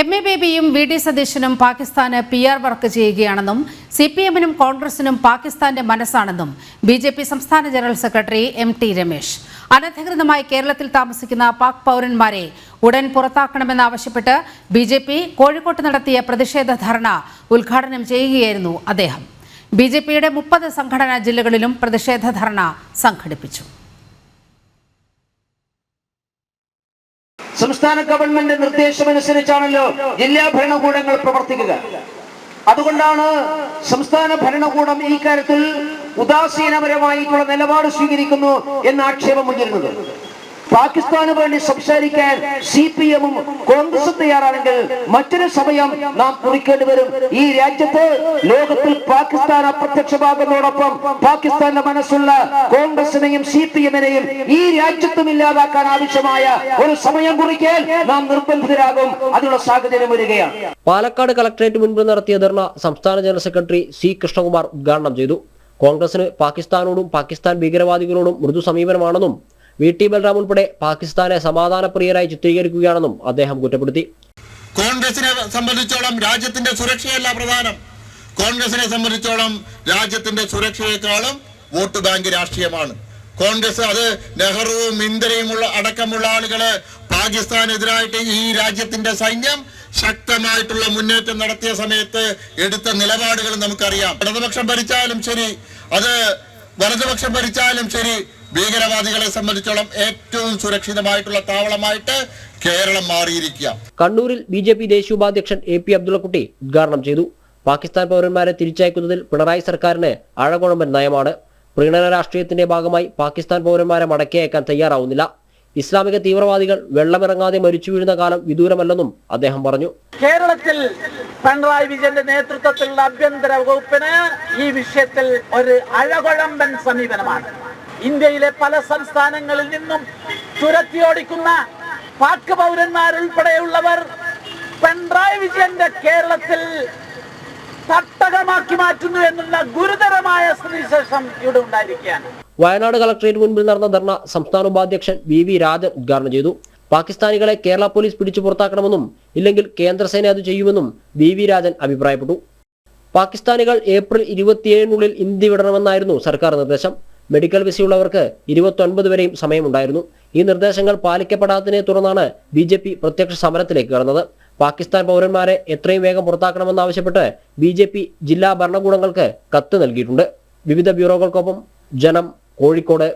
M A ബേബിയും V D സതീശനും പാകിസ്ഥാന് പി ആർ വർക്ക് ചെയ്യുകയാണെന്നും സി പി എമ്മിനും കോൺഗ്രസിനും പാകിസ്ഥാന്റെ മനസ്സാണെന്നും ബി ജെ പി സംസ്ഥാന general secretary M T Ramesh. അനധികൃതമായി കേരളത്തിൽ താമസിക്കുന്ന പാക് പൗരന്മാരെ ഉടൻ പുറത്താക്കണമെന്നാവശ്യപ്പെട്ട് ബി ജെ പി കോഴിക്കോട്ട് നടത്തിയ പ്രതിഷേധ ധർണ ഉദ്ഘാടനം ചെയ്യുകയായിരുന്നു അദ്ദേഹം. ബി ജെ പിയുടെ മുപ്പത് സംഘടനാ ജില്ലകളിലും പ്രതിഷേധ ധർണ സംഘടിപ്പിച്ചു. സംസ്ഥാന ഗവൺമെന്റ് നിർദ്ദേശമനുസരിച്ചാണല്ലോ ജില്ലാ ഭരണകൂടങ്ങൾ പ്രവർത്തിക്കുക. അതുകൊണ്ടാണ് സംസ്ഥാന ഭരണകൂടം ഈ കാര്യത്തിൽ ഉദാസീനപരമായിട്ടുള്ള നിലപാട് സ്വീകരിക്കുന്നു എന്ന ആക്ഷേപം ഉയരുന്നത്. പാകിസ്ഥാന് വേണ്ടി സംസാരിക്കാൻ സി പി എമ്മും കോൺഗ്രസും തയ്യാറാണെങ്കിൽ മറ്റൊരു സമയം നാം കുറിക്കേണ്ടി വരും. ഈ രാജ്യത്ത് ലോകത്തിൽ പാകിസ്ഥാൻ അപ്രത്യക്ഷമാകുന്നതോടൊപ്പം പാകിസ്ഥാന്റെ മനസ്സുള്ള കോൺഗ്രസിനെയും സി പി എമ്മിനെയും ഈ രാജ്യത്തും ഇല്ലാതാക്കാൻ ആവശ്യമായ ഒരു സമയം കുറിക്കാൻ നാം നിർബന്ധിതരാകും. അതിനുള്ള സാഹചര്യം വരികയാണ്. പാലക്കാട് കളക്ടറേറ്റ് മുൻപ് നടത്തിയ ധർണ സംസ്ഥാന ജനറൽ സെക്രട്ടറി സി കൃഷ്ണകുമാർ ഉദ്ഘാടനം ചെയ്തു. കോൺഗ്രസിന് പാകിസ്ഥാനോടും പാകിസ്ഥാൻ ഭീകരവാദികളോടും മൃദു സമീപനമാണെന്നും വി ടി ബൽറാം ഉൾപ്പെടെ പാകിസ്ഥാനെ സമാധാനപ്രിയരായി ചിത്രീകരിക്കുകയാണെന്നും അദ്ദേഹം കുറ്റപ്പെടുത്തി. കോൺഗ്രസിനെ സംബന്ധിച്ചോളം രാജ്യത്തിന്റെ സുരക്ഷയല്ല പ്രധാനം. കോൺഗ്രസിനെ സംബന്ധിച്ചോളം രാജ്യത്തിന്റെ സുരക്ഷയെക്കാളും വോട്ട് ബാങ്ക് രാഷ്ട്രീയമാണ്. കോൺഗ്രസ് അത് നെഹ്റുവും ഇന്ദിരയുമുള്ള അടക്കമുള്ള ആളുകൾ പാകിസ്ഥാനെതിരായിട്ട് ഈ രാജ്യത്തിന്റെ സൈന്യം ശക്തമായിട്ടുള്ള മുന്നേറ്റം നടത്തിയ സമയത്ത് എടുത്ത നിലപാടുകൾ നമുക്കറിയാം. ഇടതുപക്ഷം ഭരിച്ചാലും ശരി അത് വലതുപക്ഷം ഭരിച്ചാലും ശരി ഭീകരവാദികളെ സംബന്ധിച്ചോളം ഏറ്റവും സുരക്ഷിതമായിട്ടുള്ള താവളമായിട്ട് കേരളം മാറിയിരിക്കുക. കണ്ണൂരിൽ ബി ജെ പി ദേശീയ ഉപാധ്യക്ഷൻ എ പി അബ്ദുള്ളക്കുട്ടി ഉദ്ഘാടനം ചെയ്തു. പാകിസ്ഥാൻ പൗരന്മാരെ തിരിച്ചയക്കുന്നതിൽ പിണറായി സർക്കാരിന് അഴകുഴമ്പൻ നയമാണ്. പ്രീണന രാഷ്ട്രീയത്തിന്റെ ഭാഗമായി പാകിസ്ഥാൻ പൗരന്മാരെ മടക്കി അയക്കാൻ തയ്യാറാവുന്നില്ല. ഇസ്ലാമിക തീവ്രവാദികൾ വെള്ളമിറങ്ങാതെ മരിച്ചു വീഴുന്ന കാലം വിദൂരമല്ലെന്നും അദ്ദേഹം പറഞ്ഞു. കേരളത്തിൽ പിണറായി വിജയന്റെ നേതൃത്വത്തിലുള്ള ആഭ്യന്തര വകുപ്പിന് ഈ വിഷയത്തിൽ ഒരു അഴകുഴമ്പൻ സമീപനമാണ്. ഇന്ത്യയിലെ പല സംസ്ഥാനങ്ങളിൽ നിന്നും തുരത്തിയോടിക്കുന്ന പാക് പൗരന്മാരുൾപ്പെടെയുള്ളവർ പിണറായി വിജയന്റെ കേരളത്തിൽ തട്ടകമാക്കി മാറ്റുന്നു എന്നുള്ള ഗുരുതരമായ സ്ഥിതിവിശേഷം ഇവിടെ ഉണ്ടായിരിക്കുകയാണ്. വയനാട് കളക്ടറേറ്റ് മുൻപിൽ നടന്ന ധർണ സംസ്ഥാന ഉപാധ്യക്ഷൻ വി വി രാജൻ ഉദ്ഘാടനം ചെയ്തു. പാകിസ്ഥാനികളെ കേരള പോലീസ് പിടിച്ചു പുറത്താക്കണമെന്നും ഇല്ലെങ്കിൽ കേന്ദ്രസേന അത് ചെയ്യുമെന്നും വി വി രാജൻ അഭിപ്രായപ്പെട്ടു. പാകിസ്ഥാനികൾ ഏപ്രിൽ ഇരുപത്തിയേഴിനുള്ളിൽ ഇന്ത്യ വിടണമെന്നായിരുന്നു സർക്കാർ നിർദ്ദേശം. മെഡിക്കൽ വിസയുള്ളവർക്ക് ഇരുപത്തൊൻപത് വരെയും സമയമുണ്ടായിരുന്നു. ഈ നിർദ്ദേശങ്ങൾ പാലിക്കപ്പെടാത്തതിനെ തുടർന്നാണ് ബി ജെ പി പ്രത്യക്ഷ സമരത്തിലേക്ക് കടന്നത്. പാകിസ്ഥാൻ പൗരന്മാരെ എത്രയും വേഗം പുറത്താക്കണമെന്നാവശ്യപ്പെട്ട് ബി ജെ പി ജില്ലാ ഭരണകൂടങ്ങൾക്ക് കത്ത് നൽകിയിട്ടുണ്ട്. വിവിധ ബ്യൂറോകൾക്കൊപ്പം ജനം കോഴിക്കോട്